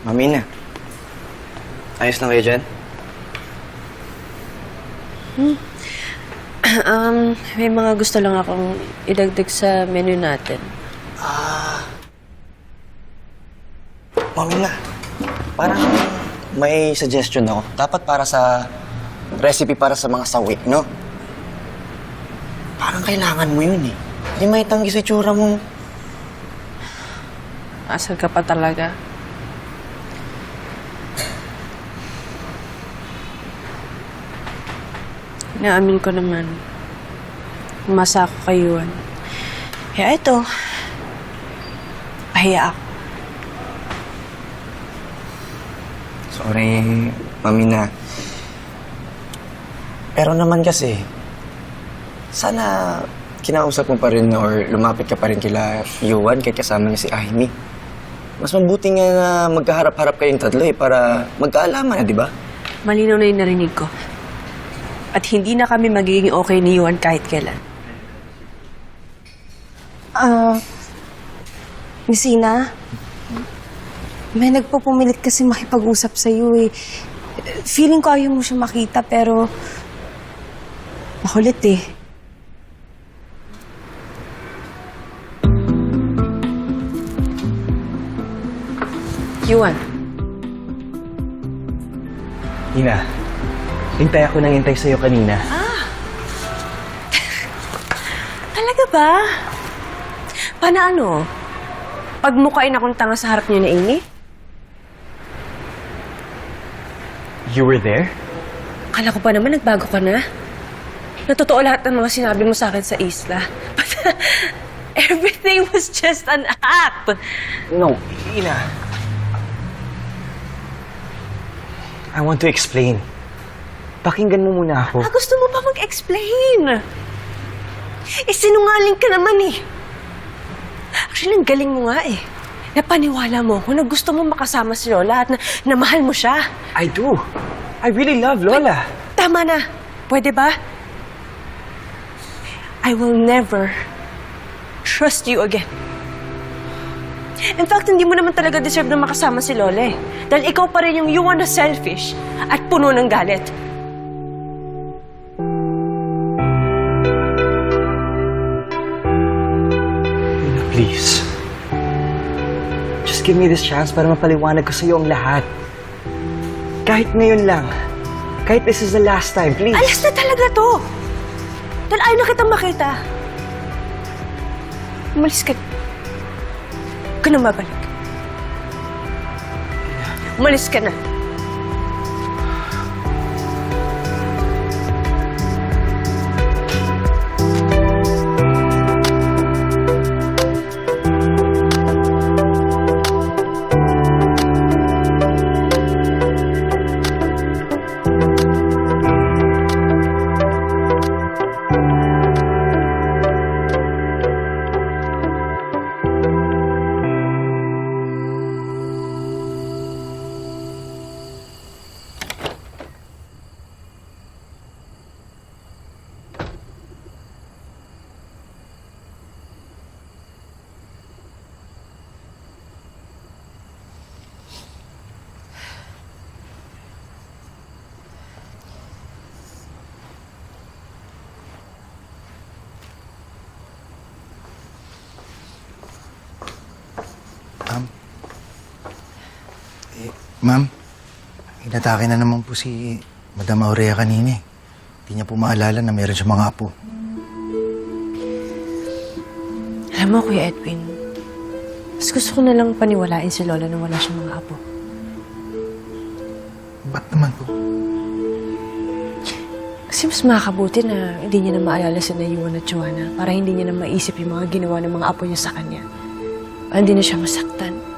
Mami na. Ayos na kayo dyan? Um, may mga gusto lang akong idagdag sa menu natin. Mami na. Parang may suggestion ako. Dapat para sa recipe para sa mga sawi, no? Parang kailangan mo yun eh. Hindi may tanggi sa tsura mo. Asal ka pa talaga. Naamin ko naman. Umasa ako kay Yuan. Kaya ito, pahiya ako. Sorry, mami na. Pero naman kasi, sana kinausap mo pa rin or lumapit ka pa rin kila Yuan kahit kasama niya si Amy. Mas mabuti nga na magkaharap-harap kayong tatlo eh para magkaalaman na, di ba? Malinaw na yung narinig ko. At hindi na kami magiging okay ni Yuan kahit kailan. Ah, Miss Ina, may nagpupumilit kasi makipag-usap sa iyo eh. Feeling ko ayaw mo siya makita pero makulit eh. Yuan, Ina, hintay ako nang hintay sa'yo kanina. talaga ba? Paano ano? Pagmukain akong tanga sa harap niyo na Amy? You were there? Kala ko pa naman nagbago ka na. Natotoo lahat ng mga sinabi mo sa akin sa isla. But everything was just an act. No, Ina. I want to explain. Pakinggan mo muna ako. Ah, gusto mo pa mag-explain? Eh, sinungaling ka naman eh. Actually, ang galing mo nga eh. Napaniwala mo ako na gusto mo makasama si Lola at na, na mahal mo siya. I do. I really love Lola. Tama na. Pwede ba? I will never trust you again. In fact, hindi mo naman talaga deserve na makasama si Lola eh. Dahil ikaw pa rin yung you na selfish at puno ng galit. Please. Just give me this chance para mapaliwanag ko sa'yo ang lahat. Kahit ngayon lang. Kahit this is the last time, please. Alas na talaga to! Dahil ayaw na kitang makita. Umalis ka. Huwag ka na mabalik. Umalis ka na. Ma'am, inatake na naman po si Madam Aurea kanina eh. Hindi niya po maalala na meron siya mga apo. Alam mo, Kuya Edwin, mas gusto ko na lang paniwalain si Lola na wala siyang mga apo. Ba't naman po? Kasi mas makakabuti na hindi niya na maalala si Nayuan at Joanna para hindi niya na maisip yung mga ginawa ng mga apo niya sa kanya. Para hindi na siya masaktan.